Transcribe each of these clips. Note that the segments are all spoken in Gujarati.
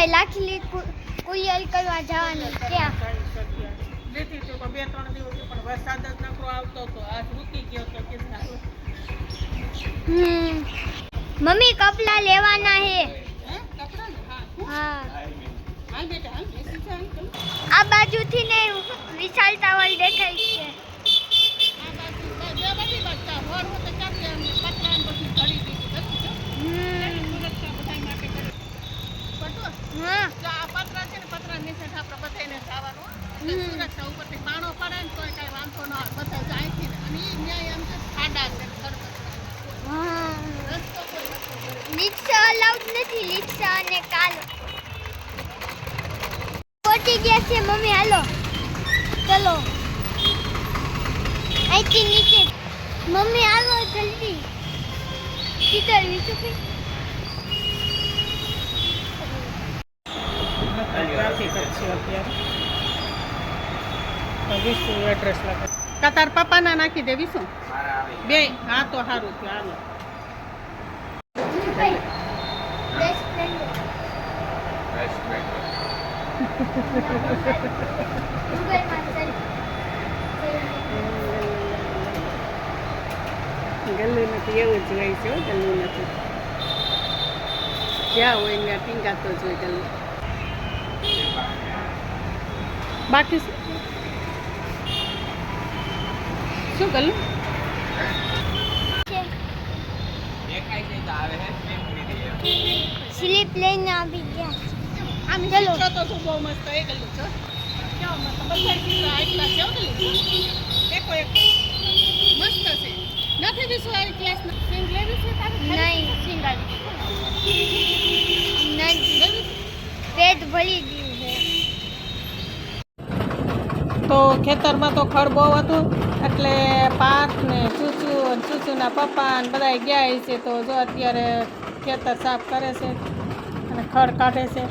હવે લાખી કુલિયલ કરવા જવાનું ક્યાં? લેતી તો બે ત્રણ દિવસ પણ વરસાદ જ નકરો આવતો હતો આજ રૂકી ગયો તો કે મમ્મી કપડા લેવાના હે. આ બાજુથી ને વિશાલ ટાવર દેખાય છે આ બાજુ, બે બધી બાજુ. હોર હોતે ચાલી અમને પતરા ને બધું ઘડી દીધું. બધું જો. હમ સુરક્ષા બધાય માટે કરી. બટુઆ, હા જો આ પતરા છે ને પતરા નીચે આપણે બધાયને જવાનું હો. હમ. એટલે સુરક્ષા ઉપરથી પાણો પડે ને તોય કાંઈ વાંધો ન આવે બધા ગયા છે મમ્મી હાલો ચલો નીચે મમ્મી આવો જલ્દી ટ્રાફિક જ છે અત્યારે વિશુ એડ્રેસ લખે કા તાર પપ્પાના નાખી દેવી શું? બે. હા, તો સારું થયું હાલો. ગલ્લું નથી એવું જ હોય છે ગલ્લું નથી જ્યાં હોય ત્યાં ટીંગાતો જ હોય ગલ્લું. બાકી શું ગલ્લું સ્લીપ લઈને આવી ગયા. આમ ચલો. તો તું બહુ મસ્ત એ ગલ્લું છો કેવો મસ્ત. બધા ચિત્ર આટલા છે ગલ્લું એકો એક. મસ્ત છે. નથી વિશ્વ આવી ક્લાસ સિંગ લેવી છે નહીં. સિંગ આવી નહીં. પેટ ભરી ગયું છે. તો ખેતરમાં તો ખડ બહુ હતું. એટલે પાક ને ચૂચુ અને ચૂચુના પપ્પા ને બધા ગયા છે તો જો અત્યારે ખેતર સાફ કરે છે અને ખડ કાઢે છે.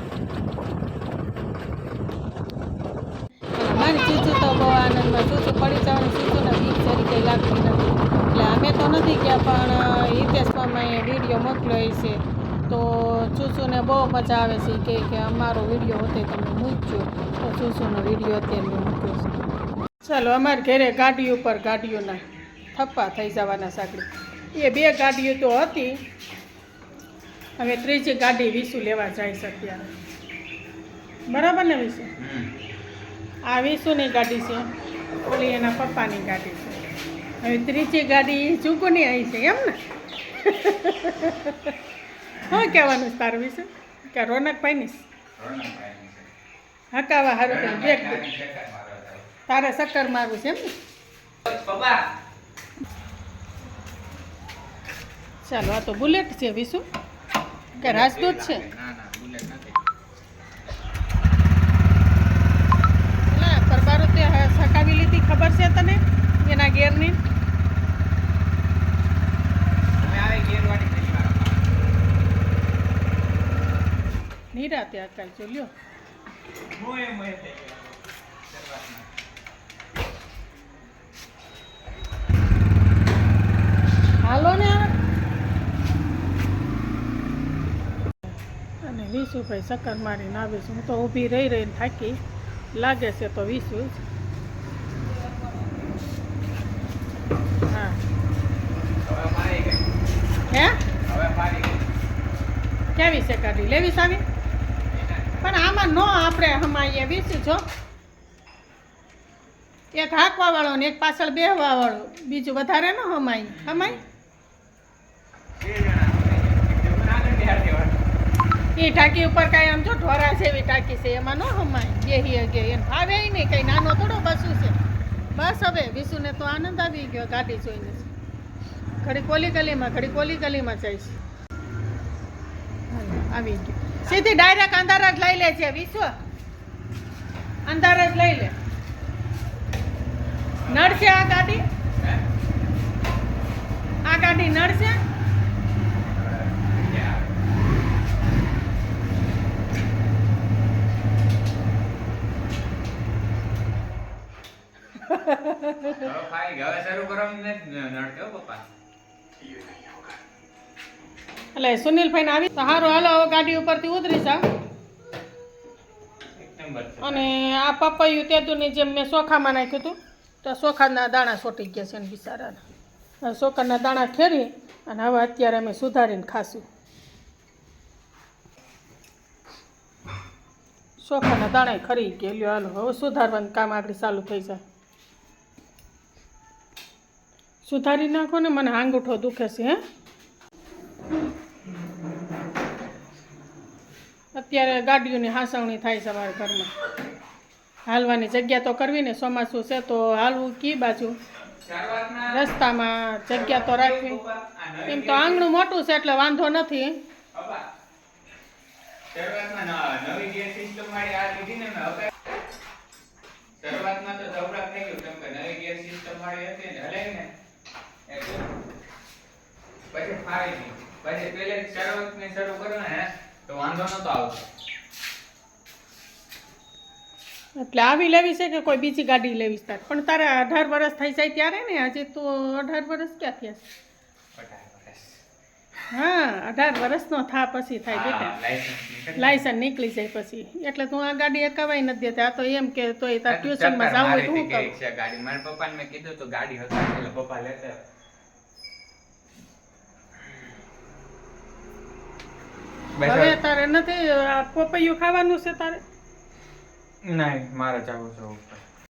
મારી ચૂચુ તો બહુ આનંદમાં, ચૂચુ પડી જવાની ચૂચુને બીક જરી કંઈ લાગતી નથી. એટલે અમે તો નથી ગયા, પણ હિતેશ મામાએ વીડિયો મોકલ્યો છે. તો ચૂચુને બહુ મજા આવે છે કે અમારો વીડિયો હોતે તમે મૂકજો તો ચૂચુનો વીડિયો અત્યારે મૂક્યો છે. ચાલો અમારે ઘરે ગાડી ઉપર ગાડીઓના થપ્પા થઈ જવાના સાંકળી. એ બે ગાડીઓ તો હતી. હવે ત્રીજી ગાડી વિસુ લેવા જાય છે અત્યારે. બરાબર ને વિસુ? આ વિસુની ગાડી છે. ઓલી એના પપ્પાની ગાડી છે. હવે ત્રીજી ગાડી ચૂકુની આવી છે એમ ને? શું કહેવાનું છે તારું વિશે કે રોનકભાઈની? હકાવા હારું દે. તારે ચક્કર મારવું છે એમ ચાલો આ તો બુલેટ છે વિશુ. કે રાજદૂત છે? ના પરબારો તે સકાવી લીધી ખબર છે તને? એના ગેરની નિરાતે અકાલ જો લ્યો. હાલો ને અને અને વિશુભાઈ ચક્કર મારીને આવે છે. હું તો ઊભી રહી રહીને થાકી. લાગે છે તો વિશુ. જ હા? કેવી છે કાઢી? લેવી સાવી પણ આમાં નો આપણે હમાઈએ વિશુ છો એક હાંકવા વાળો ને એક પાછળ બેહવા વાળો બીજું વધારે ન હમાય. હમાય? એ ટાંકી ઉપર કાંઈ આમ જો ઢોરા જેવી ટાંકી છે એમાં ન હમાય બેહી અગે એને ભાવે નહીં કંઈ નાનો થોડો બસું છે. બસ હવે વિશુને તો આનંદ આવી ગયો ગાડી જોઈને. ઘડી કોલી ગલીમાં ઘડી કોલી ગલીમાં જાય છે. આવી ગયો. સીધી ડાયરેક્ટ અંદર જ લઈ લે છે વિશ્વ અંધાર જ લઈ લે. નડશે આ ગાડી? આ ગાડી નડશે? એટલે સુનિલભાઈ ને આવી તો હારું હાલો ગાડી ઉપરથી ઉતરી જાવ અને આ પપૈયું તેદુની જેમ મેં ચોખામાં નાખ્યું હતું તો ચોખાના દાણા સોટી ગયા છે ને બિચારાના. ચોખાના દાણા ખેરી અને હવે અત્યારે અમે સુધારીને ખાશું. ચોખાના દાણા ખરી ગયેલું હાલો હવે સુધારવાનું કામ આગળ ચાલુ થઈ જાય. સુધારી નાખો ને મને આંગૂઠો દુખે છે, હે? અત્યારે ગાડીઓની હાસવણી થાય છે અમારા ઘરમાં. હાલવાની જગ્યા તો કરવી ને, ચોમાસું છે તો હાલવું કી બાજુ? રસ્તામાં જગ્યા તો રાખવી. એમ તો આંગણું મોટું છે એટલે વાંધો નથી. શરૂઆતમાં નવી ગેર સિસ્ટમ વાળી આ લીધી ને મેં હવે શરૂઆતમાં તો જબરાટ થઈ ગયું કેમ કે નવી ગેર સિસ્ટમ વાળી હતી ને હલાવી ને એટલે પછી ફાવી ગઈ પછી પેલે શરૂઆતની શરૂ કરો ને તો વાંધો નતો આવતો. એટલે આવી લેવી છે કે કોઈ બીજી ગાડી લેવી છે? પણ તારે અઢાર વર્ષ થઈ જાય ત્યારે ને હજી તો અઢાર વર્ષ ક્યાં થયા. હા અઢાર વર્ષનો થા પછી થાય બેટા. લાયસન્સ નીકળી જાય. પછી. એટલે તું આ ગાડી એકાવાય નથી દેતા. આ તો એમ કે તોય તાર. ટ્યુશનમાં જવું હોય તો હું કરું? ગાડી. મારા પપ્પાને મેં કીધું તો ગાડી હતી એટલે પપ્પા લેતા હવે તારે નથી પપૈયું ખાવાનું છે તારે? નહીં મારે જવું છે ઉપર.